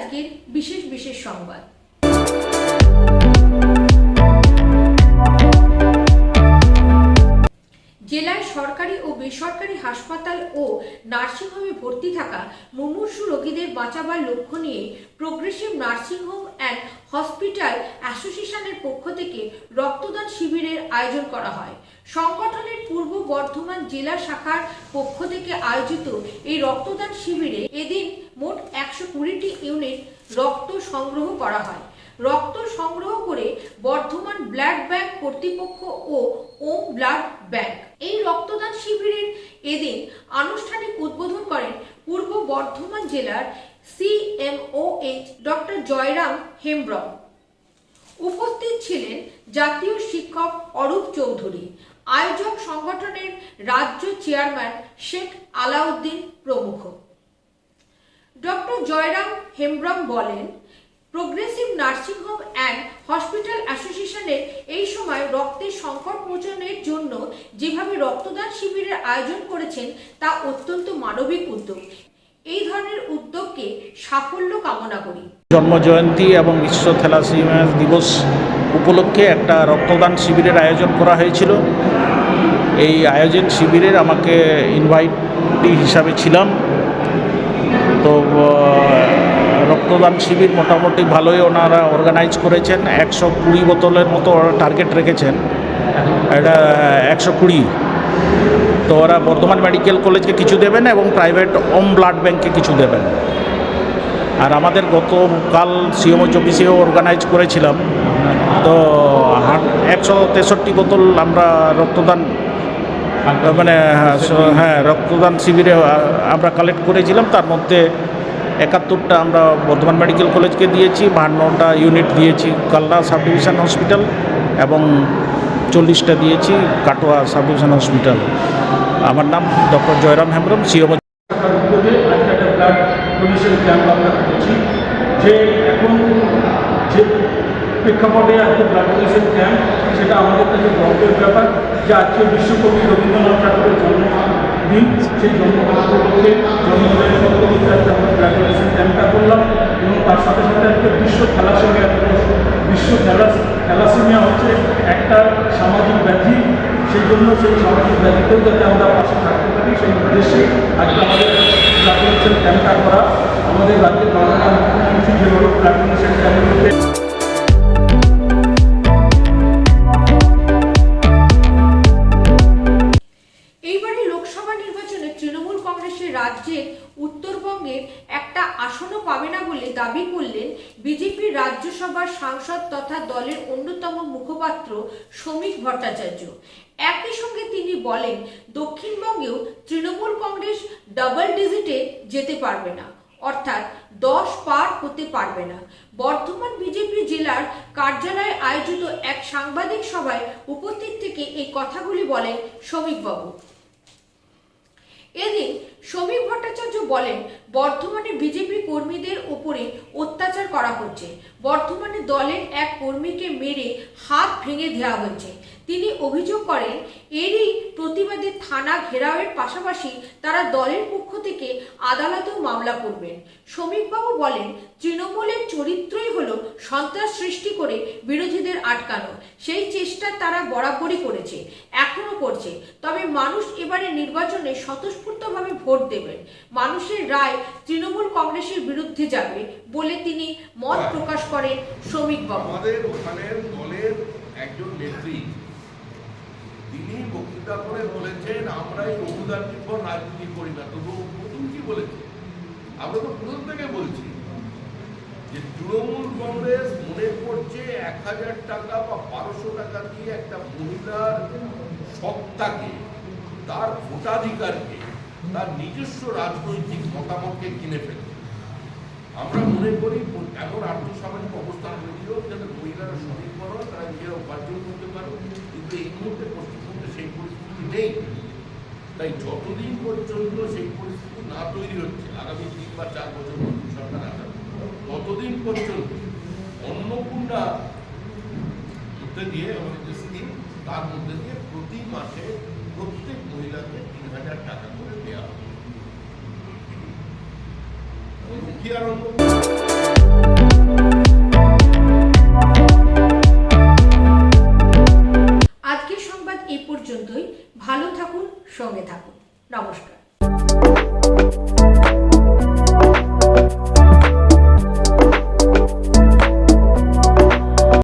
আজকের বিশেষ বিশেষ সংবাদ। হাসপাতাল ও নার্সিংহোমে ভর্তি থাকা মুমূর্ষু রোগীদের বাঁচাবার লক্ষ্য নিয়ে প্রোগ্রেসিভ নার্সিংহোম অ্যান্ড হসপিটাল অ্যাসোসিয়েশনের পক্ষ থেকে রক্তদান শিবিরের আয়োজন করা হয়। সংগঠনের পূর্ব বর্ধমান জেলা শাখার পক্ষ থেকে আয়োজিত এই রক্তদান শিবিরে এদিন মোট একশো কুড়িটি ইউনিট রক্ত সংগ্রহ করা হয়। রক্ত সংগ্রহ করে বর্ধমান ব্লাড ব্যাংক কর্তৃপক্ষ ও ওম ব্লাড ব্যাংক। এই রক্তদান শিবিরের এদিন আনুষ্ঠানিক উদ্বোধন করেন পূর্ব বর্ধমান জেলার সিএমওএইচ ডক্টর জয়রাম হেমব্রম। উপস্থিত ছিলেন জাতীয় শিক্ষক অরূপ চৌধুরী, আয়োজক সংগঠনের রাজ্য চেয়ারম্যান শেখ আলাউদ্দিন প্রমুখ। ডক্টর জয়রাম হেমব্রম বলেন প্রোগ্রেসিভ নার্সিংহোম অ্যান্ড হসপিটাল অ্যাসোসিয়েশনের এই সময় রক্তের সংকট মোচনের জন্য যেভাবে রক্তদান শিবিরের আয়োজন করেছেন, তা অত্যন্ত মানবিক উদ্যোগ। এই ধরনের উদ্যোগকে সাফল্য কামনা করি। জন্মজয়ন্তী এবং বিশ্ব থ্যালাসিমিয়া দিবস উপলক্ষে একটা রক্তদান শিবিরের আয়োজন করা হয়েছিল। এই আয়োজন শিবিরের আমাকে ইনভাইটি হিসাবে ছিলাম। রক্তদান শিবির মোটামুটি ভালোই ওনারা অর্গানাইজ করেছেন। একশো কুড়ি বোতলের মতো ওরা টার্গেট রেখেছেন। এটা একশো কুড়ি। তো ওরা বর্ধমান মেডিকেল কলেজকে কিছু দেবেন এবং প্রাইভেট ওম ব্লাড ব্যাংকে কিছু দেবেন। আর আমাদের গতকাল সিএমও চব্বিশেও অর্গানাইজ করেছিলাম। তো একশো তেষট্টি বোতল আমরা রক্তদান মানে হ্যাঁ, হ্যাঁ রক্তদান শিবিরে আমরা কালেক্ট করেছিলাম। তার মধ্যে একাত্তরটা আমরা বর্ধমান মেডিকেল কলেজকে দিয়েছি, বাহান্নটা ইউনিট দিয়েছি কালনা সাব ডিভিশন হসপিটাল এবং চল্লিশটা দিয়েছি কাটোয়া সাব ডিভিশন হসপিটাল। আমার নাম ডক্টর জয়রাম হেমব্রম করছি যে এখন যে প্রেক্ষাপটে আজকে ব্লাড ডোনেশন ক্যাম্প সেটা আমাদের কাছে গর্বের ব্যাপার যে আজকে বিশ্বকবি রবীন্দ্রনাথ ঠাকুরের জন্মদিন, সেই জন্মদিন উপলক্ষে জন্মদিনের ডোনেশন ক্যাম্পটা করলাম এবং তার সাথে সাথে আজকে বিশ্ব থ্যালাসেমিয়া বিশ্ব থ্যালাস থ্যালাসেমিয়া হচ্ছে একটা সামাজিক ব্যাধি। সেই জন্য সেই সামাজিক ব্যাধিতেও যাতে আমরা পাশে থাকতে পারি, সেই উদ্দেশ্যে আজকে আমাদের গ্র্যাজুয়েশন ক্যাম্পটা করা। আমাদের রাজ্যের মাননীয় মুখ্যমন্ত্রী যেভাবে গ্র্যাজুয়েশন ডোনেশন কংগ্রেসের রাজ্যের উত্তরবঙ্গের একটা আসনও পাবে না বলে দাবি করলেন বিজেপির রাজ্যসভার সাংসদ তথা দলের অন্যতম মুখপাত্র শ্রমিক ভট্টাচার্য। একই সঙ্গে তিনি বলেন, দক্ষিণবঙ্গেও তৃণমূল কংগ্রেস ডাবল ডিজিটে যেতে পারবে না, অর্থাৎ দশ পার হতে পারবে না। বর্ধমান বিজেপি জেলার কার্যালয়ে আয়োজিত এক সাংবাদিক সভায় উপস্থিত থেকে এই কথাগুলি বলেন শ্রমিকবাবু এদিন শ্রমিক ভট্টাচার্য বলেন, বর্ধমানে বিজেপি কর্মীদের উপরে অত্যাচার করা হচ্ছে। বর্ধমানে দলের এক কর্মীকে মেরে হাত ভেঙে দেওয়া হয়েছে। তিনি অভিযোগ করেন, এরই প্রতিবাদে থানা ঘেরাওয়ের পাশাপাশি তারা দলের পক্ষ থেকে আদালতেও মামলা করবেন। শ্রমিকবাবু বলেন, তৃণমূলের চরিত্রই হলো সন্ত্রাস সৃষ্টি করে বিরোধীদের আটকানো। সেই চেষ্টা তারা বরাবরই করেছে এখনও করছে। তবে মানুষ এবারে নির্বাচনে স্বতঃস্ফূর্তভাবে ভোট দেবেন। মানুষের রায় তৃণমূল কংগ্রেসের বিরুদ্ধে যাবে বলে তিনি মত প্রকাশ করেন শ্রমিকবাবু আমাদের ওখানের দলের একজন নেত্রী তিনি বক্তৃতা করে বলেছেন আমরা এই অনুদান নির্ভর রাজনীতি করি না। তবু প্রথম কি বলেছে? আমরা তো প্রথম থেকে বলছি। যে তৃণমূল কংগ্রেস মনে করছে এক হাজার টাকা বা বারোশো টাকা দিয়ে একটা মহিলার সত্তাকে, তার ভোটাধিকারকে, তার নিজস্ব রাজনৈতিক মতামতকে কিনে ফেলবে আমরা মনে করি এমন আর্থসামাজিক অবস্থান হোক যাতে মহিলারা করো তারা নিজেরা উপার্জন করতে পারো কিন্তু এই মুহূর্তে পশ্চিমবঙ্গে সেই পরিস্থিতি নেই। তাই যতদিন পর্যন্ত সেই পরিস্থিতি না তৈরি হচ্ছে, আগামী তিন বা চার বছর সরকার আসার ততদিন পর্যন্ত অন্নপূর্ণা মধ্যে দিয়ে আমাদের যে স্কিম, তার মধ্যে দিয়ে প্রতি মাসে প্রত্যেক মহিলাকে তিন হাজার টাকা করে দেওয়া হবে রুখিয়ার সংবাদ এ পর্যন্তই। ভালো থাকুন, সঙ্গে থাকুন। নমস্কার।